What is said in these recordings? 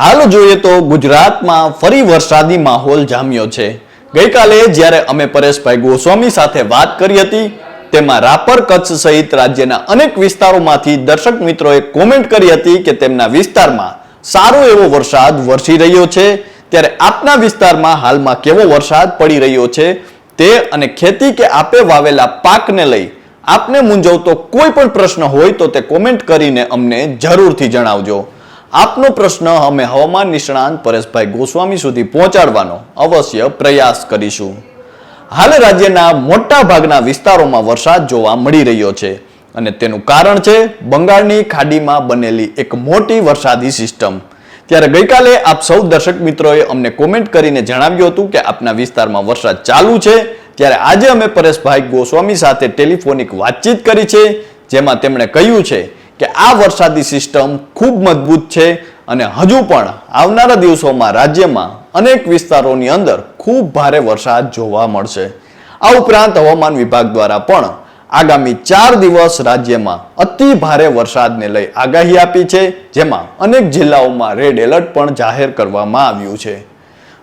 હાલ જોઈએ તો ગુજરાતમાં ફરી વરસાદી માહોલ જામ્યો છે. ગઈકાલે જ્યારે અમે પરેશભાઈ ગોસ્વામી સાથે વાત કરી હતી, તેમાં રાપર કચ્છ સહિત રાજ્યના અનેક વિસ્તારોમાંથી દર્શક મિત્રોએ કોમેન્ટ કરી હતી કે તેમના વિસ્તારમાં સારો એવો વરસાદ વરસી રહ્યો છે. ત્યારે આપના વિસ્તારમાં હાલમાં કેવો વરસાદ પડી રહ્યો છે તે અને ખેતી કે આપે વાવેલા પાકને લઈ આપને મૂંઝવતો કોઈ પણ પ્રશ્ન હોય તો તે કોમેન્ટ કરીને અમને જરૂરથી જણાવજો. આપનો પ્રશ્ન અમે હવામાન નિષ્ણાંત પરેશભાઈ ગોસ્વામી સુધી પહોંચાડવાનો અવશ્ય પ્રયાસ કરીશું. હાલ રાજ્યના મોટા ભાગના વિસ્તારોમાં વરસાદ જોવા મળી રહ્યો છે અને તેનું કારણ છે બંગાળની ખાડીમાં બનેલી એક મોટી વરસાદી સિસ્ટમ. ત્યારે ગઈકાલે આપ સૌ દર્શક મિત્રોએ અમને કોમેન્ટ કરીને જણાવ્યું હતું કે આપના વિસ્તારમાં વરસાદ ચાલુ છે. ત્યારે આજે અમે પરેશભાઈ ગોસ્વામી સાથે ટેલિફોનિક વાતચીત કરી છે, જેમાં તેમણે કહ્યું છે કે આ વરસાદી સિસ્ટમ ખૂબ મજબૂત છે અને હજુ પણ આવનારા દિવસોમાં રાજ્યમાં અનેક વિસ્તારોની અંદર ખૂબ ભારે વરસાદ જોવા મળશે. આ ઉપરાંત હવામાન વિભાગ દ્વારા પણ આગામી ચાર દિવસ રાજ્યમાં અતિ ભારે વરસાદને લઈ આગાહી આપી છે, જેમાં અનેક જિલ્લાઓમાં રેડ એલર્ટ પણ જાહેર કરવામાં આવ્યું છે.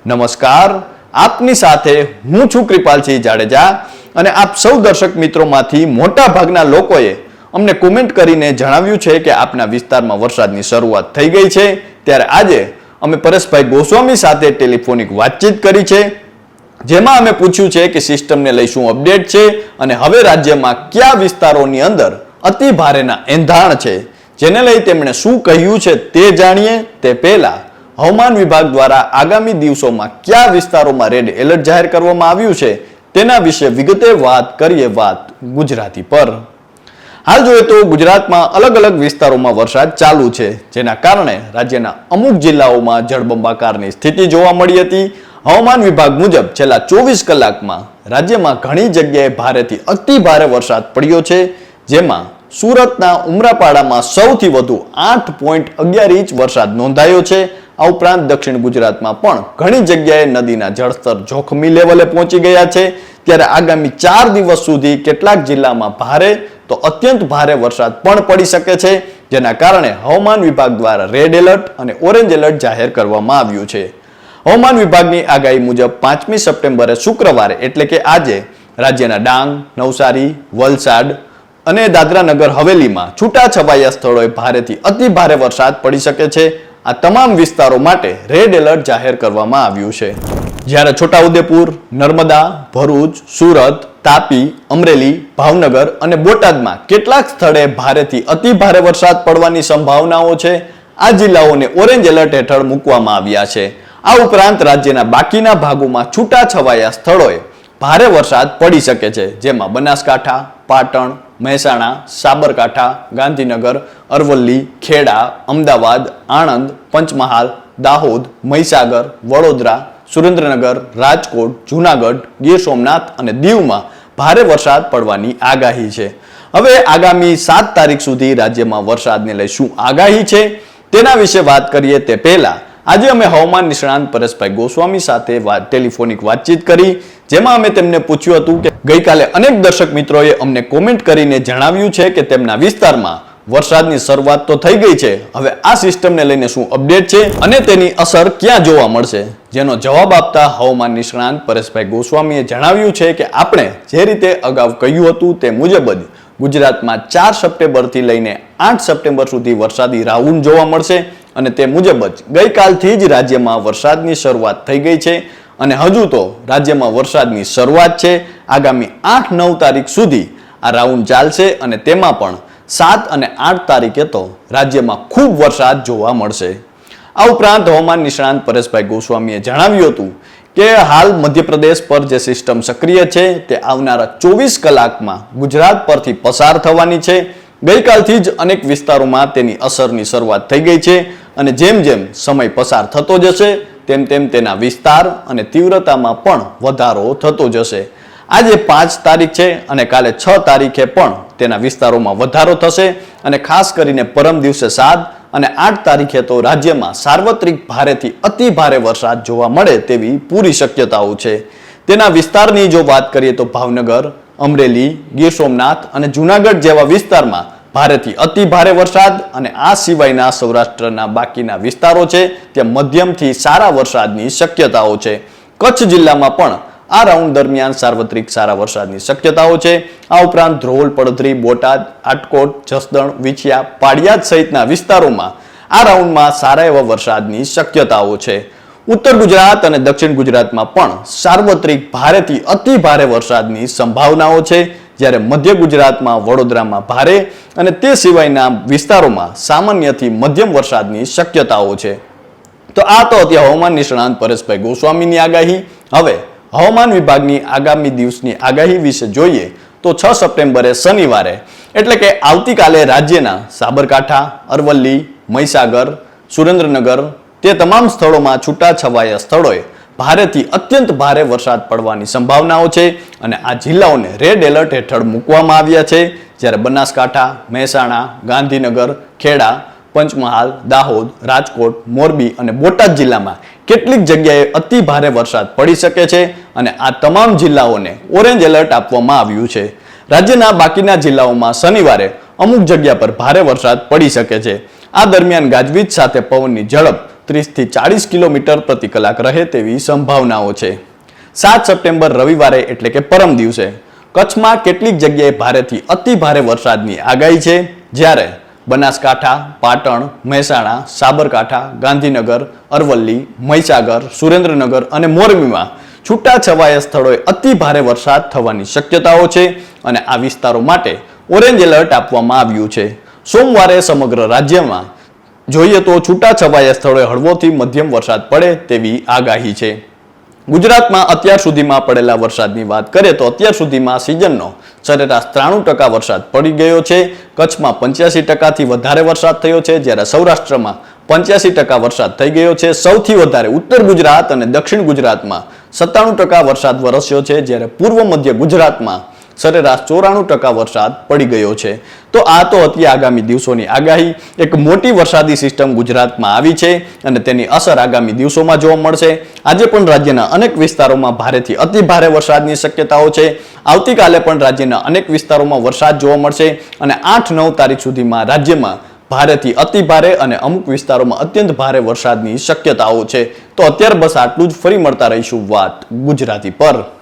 નમસ્કાર, આપની સાથે હું છું કૃપાલસિંહ જાડેજા અને આપ સૌ દર્શક મિત્રોમાંથી મોટા ભાગના લોકોએ અમને કોમેન્ટ કરીને જણાવ્યું છે કે આપના વિસ્તારમાં વરસાદની શરૂઆત થઈ ગઈ છે. ત્યારે આજે અમે પરેશભાઈ ગોસ્વામી સાથે ટેલિફોનિક વાતચીત કરી છે. જેમાં અમે પૂછ્યું છે કે સિસ્ટમને લઈ શું અપડેટ છે અને હવે રાજ્યમાં કયા વિસ્તારોની અંદર અતિ ભારેના એંધાણ છે. જેને લઈ તેમણે શું કહ્યું છે તે જાણીએ. તે પહેલા હવામાન વિભાગ દ્વારા આગામી દિવસોમાં કયા વિસ્તારોમાં રેડ એલર્ટ જાહેર કરવામાં આવ્યું છે તેના વિશે વિગતે વાત કરીએ વાત ગુજરાતી પર. હાલ જોઈએ તો ગુજરાતમાં અલગ અલગ વિસ્તારોમાં વરસાદ ચાલુ છે, જેના કારણે રાજ્યના અમુક જિલ્લાઓમાં જળબંબાકારની સ્થિતિ જોવા મળી હતી. હવામાન વિભાગ મુજબ છેલ્લા ચોવીસ કલાકમાં રાજ્યમાં ઘણી જગ્યાએ ભારેથી અતિ ભારે વરસાદ પડ્યો છે, જેમાં સુરતના ઉમરાપાડામાં સૌથી વધુ આઠ પોઈન્ટ અગિયાર ઇંચ વરસાદ નોંધાયો છે. આ ઉપરાંત દક્ષિણ ગુજરાતમાં પણ ઘણી જગ્યાએ નદીના જળસ્તર જોખમી લેવલે પહોંચી ગયા છે. ત્યારે આગામી ચાર દિવસ સુધી કેટલાક જિલ્લામાં ભારે તો અત્યંત ભારે વરસાદ પણ પડી શકે છે, જેના કારણે હવામાન વિભાગ દ્વારા રેડ એલર્ટ અને ઓરેન્જ એલર્ટ જાહેર કરવામાં આવ્યું છે. હવામાન વિભાગની આગાહી મુજબ પાંચમી સપ્ટેમ્બરે શુક્રવારે, એટલે કે આજે, રાજ્યના ડાંગ, નવસારી, વલસાડ અને દાદરા નગર હવેલીમાં છૂટાછવાયા સ્થળોએ ભારેથી અતિ ભારે વરસાદ પડી શકે છે. આ તમામ વિસ્તારો માટે રેડ એલર્ટ જાહેર કરવામાં આવ્યું છે. જ્યારે છોટાઉદેપુર, નર્મદા, ભરૂચ, સુરત તાપી, અમરેલી, ભાવનગર અને બોટાદમાં કેટલાક સ્થળે ભારેથી અતિ ભારે વરસાદ પડવાની સંભાવનાઓ છે. આ જિલ્લાઓને ઓરેન્જ એલર્ટ હેઠળ મૂકવામાં આવ્યા છે. આ ઉપરાંત રાજ્યના બાકીના ભાગોમાં છૂટા છવાયા સ્થળોએ ભારે વરસાદ પડી શકે છે, જેમાં બનાસકાંઠા, પાટણ, મહેસાણા, સાબરકાંઠા, ગાંધીનગર, અરવલ્લી, ખેડા, અમદાવાદ, આણંદ, પંચમહાલ, દાહોદ, મહીસાગર, વડોદરા, સુરેન્દ્રનગર, રાજકોટ, જૂનાગઢ, ગીર સોમનાથ અને દીવમાં ભારે વરસાદ પડવાની આગાહી છે. હવે આગામી સાત તારીખ સુધી રાજ્યમાં વરસાદને લઈ શું આગાહી છે. તેના વિશે વાત કરીએ તે પહેલા, આજે અમે હવામાન નિષ્ણાંત પરેશભાઈ ગોસ્વામી સાથે ટેલિફોનિક વાતચીત કરી, જેમાં અમે તેમને પૂછ્યું હતું કે ગઈકાલે અનેક દર્શક મિત્રોએ અમને કોમેન્ટ કરીને જણાવ્યું છે કે તેમના વિસ્તારમાં વરસાદની શરૂઆત તો થઈ ગઈ છે. હવે આ સિસ્ટમને લઈને શું અપડેટ છે અને તેની અસર ક્યાં જોવા મળશે? જેનો જવાબ આપતા હવામાન નિષ્ણાંત પરેશભાઈ ગોસ્વામીએ જણાવ્યું છે કે આપણે જે રીતે અગાઉ કહ્યું હતું તે મુજબ જ ગુજરાતમાં ચાર સપ્ટેમ્બરથી લઈને આઠ સપ્ટેમ્બર સુધી વરસાદી રાઉન્ડ જોવા મળશે અને તે મુજબ જ ગઈકાલથી જ રાજ્યમાં વરસાદની શરૂઆત થઈ ગઈ છે અને હજુ તો રાજ્યમાં વરસાદની શરૂઆત છે. આગામી આઠ નવ તારીખ સુધી આ રાઉન્ડ ચાલશે અને તેમાં પણ સાત અને આઠ તારીખે તો રાજ્યમાં ખૂબ વરસાદ જોવા મળશે. આ ઉપરાંત હવામાન નિષ્ણાંત પરેશભાઈ ગોસ્વામીએ જણાવ્યું હતું કે હાલ મધ્યપ્રદેશ પર જે સિસ્ટમ સક્રિય છે તે આવનારા ચોવીસ કલાકમાં ગુજરાત પરથી પસાર થવાની છે. ગઈકાલથી જ અનેક વિસ્તારોમાં તેની અસરની શરૂઆત થઈ ગઈ છે અને જેમ જેમ સમય પસાર થતો જશે, તેમ તેમ તેના વિસ્તાર અને તીવ્રતામાં પણ વધારો થતો જશે. આજે પાંચ તારીખ છે અને કાલે છ તારીખે પણ તેના વિસ્તારોમાં વધારો થશે અને ખાસ કરીને પરમ દિવસે સાત અને આઠ તારીખે તો રાજ્યમાં સાર્વત્રિક ભારેથી અતિ ભારે વરસાદ જોવા મળે તેવી પૂરી શક્યતાઓ છે. તેના વિસ્તારની જો વાત કરીએ તો ભાવનગર, અમરેલી, ગીર સોમનાથ અને જુનાગઢ જેવા વિસ્તારમાં ભારેથી અતિ ભારે વરસાદ અને આ સિવાયના સૌરાષ્ટ્રના બાકીના વિસ્તારો છે, ત્યાં મધ્યમથી સારા વરસાદની શક્યતાઓ છે. કચ્છ જિલ્લામાં પણ આ રાઉન્ડ દરમિયાન સાર્વત્રિક સારા વરસાદની શક્યતાઓ છે. આ ઉપરાંત ધ્રોલ, પડધરી, બોટાદ, આટકોટ, જસદણ, વિછિયા, પાડિયાદ સહિતના વિસ્તારોમાં આ રાઉન્ડમાં સારા એવા વરસાદની શક્યતાઓ છે. ઉત્તર ગુજરાત અને દક્ષિણ ગુજરાતમાં પણ સાર્વત્રિક ભારેથી અતિ ભારે વરસાદની સંભાવનાઓ છે. જ્યારે મધ્ય ગુજરાતમાં વડોદરામાં ભારે અને તે સિવાયના વિસ્તારોમાં સામાન્યથી મધ્યમ વરસાદની શક્યતાઓ છે. તો આ તો અત્યારે હવામાન નિષ્ણાંત પરેશભાઈ ગોસ્વામીની આગાહી. હવે હવામાન વિભાગની આગામી દિવસની આગાહી વિશે જોઈએ તો છ સપ્ટેમ્બરે શનિવારે, એટલે કે આવતીકાલે રાજ્યના સાબરકાંઠા, અરવલ્લી, મહીસાગર, સુરેન્દ્રનગર તે તમામ સ્થળોમાં છૂટાછવાયા સ્થળોએ ભારેથી અત્યંત ભારે વરસાદ પડવાની સંભાવનાઓ છે અને આ જિલ્લાઓને રેડ એલર્ટ હેઠળ મૂકવામાં આવ્યા છે. જ્યારે બનાસકાંઠા, મહેસાણા, ગાંધીનગર, ખેડા, પંચમહાલ, દાહોદ, રાજકોટ, મોરબી અને બોટાદ જિલ્લામાં કેટલીક જગ્યાએ અતિ ભારે વરસાદ પડી શકે છે. અને આ તમામ જિલ્લાઓને ઓરેન્જ એલર્ટ આપવામાં આવ્યું છે. રાજ્યના બાકીના જિલ્લાઓમાં શનિવારે અમુક જગ્યા પર ભારે વરસાદ પડી શકે છે. આ દરમિયાન ગાજવીજ સાથે પવનની ઝડપ ત્રીસથી ચાળીસ કિલોમીટર પ્રતિ કલાક રહે તેવી સંભાવનાઓ છે. સાત સપ્ટેમ્બર રવિવારે એટલે કે પરમ દિવસે કચ્છમાં કેટલીક જગ્યાએ ભારેથી અતિ ભારે વરસાદની આગાહી છે. જ્યારે બનાસકાંઠા, પાટણ, મહેસાણા, સાબરકાંઠા, ગાંધીનગર, અરવલ્લી, મહીસાગર, સુરેન્દ્રનગર અને મોરબીમાં છૂટાછવાયા સ્થળોએ અતિ ભારે વરસાદ થવાની શક્યતાઓ છે અને આ વિસ્તારો માટે ઓરેન્જ એલર્ટ આપવામાં આવ્યું છે. સોમવારે સમગ્ર રાજ્યમાં જોઈએ તો છૂટાછવાયા સ્થળોએ હળવોથી મધ્યમ વરસાદ પડે તેવી આગાહી છે. ગુજરાતમાં અત્યાર સુધીમાં પડેલા વરસાદની વાત કરીએ તો અત્યાર સુધીમાં સિઝનનો સરેરાશ ત્રાણું ટકા વરસાદ પડી ગયો છે. કચ્છમાં પંચ્યાસી ટકાથી વધારે વરસાદ થયો છે. જ્યારે સૌરાષ્ટ્રમાં પંચ્યાસી ટકા વરસાદ થઈ ગયો છે. સૌથી વધારે ઉત્તર ગુજરાત અને દક્ષિણ ગુજરાતમાં સત્તાણું ટકા વરસાદ વરસ્યો છે જ્યારે પૂર્વ મધ્ય ગુજરાતમાં સરેરાશ ચોરાણું ટકા વરસાદ પડી ગયો છે. તો આ તો હતી આગામી દિવસોની આગાહી. એક મોટી વરસાદી સિસ્ટમ ગુજરાતમાં આવી છે અને તેની અસર આગામી દિવસોમાં જોવા મળશે. આજે પણ રાજ્યના અનેક વિસ્તારોમાં ભારેથી અતિ ભારે વરસાદની શક્યતાઓ છે. આવતીકાલે પણ રાજ્યના અનેક વિસ્તારોમાં વરસાદ જોવા મળશે અને આઠ નવ તારીખ સુધીમાં રાજ્યમાં ભારેથી અતિ ભારે અને અમુક વિસ્તારોમાં અત્યંત ભારે વરસાદની શક્યતાઓ છે. તો અત્યારે બસ આટલું જ. ફરી મળતા રહીશું વાત ગુજરાતી પર.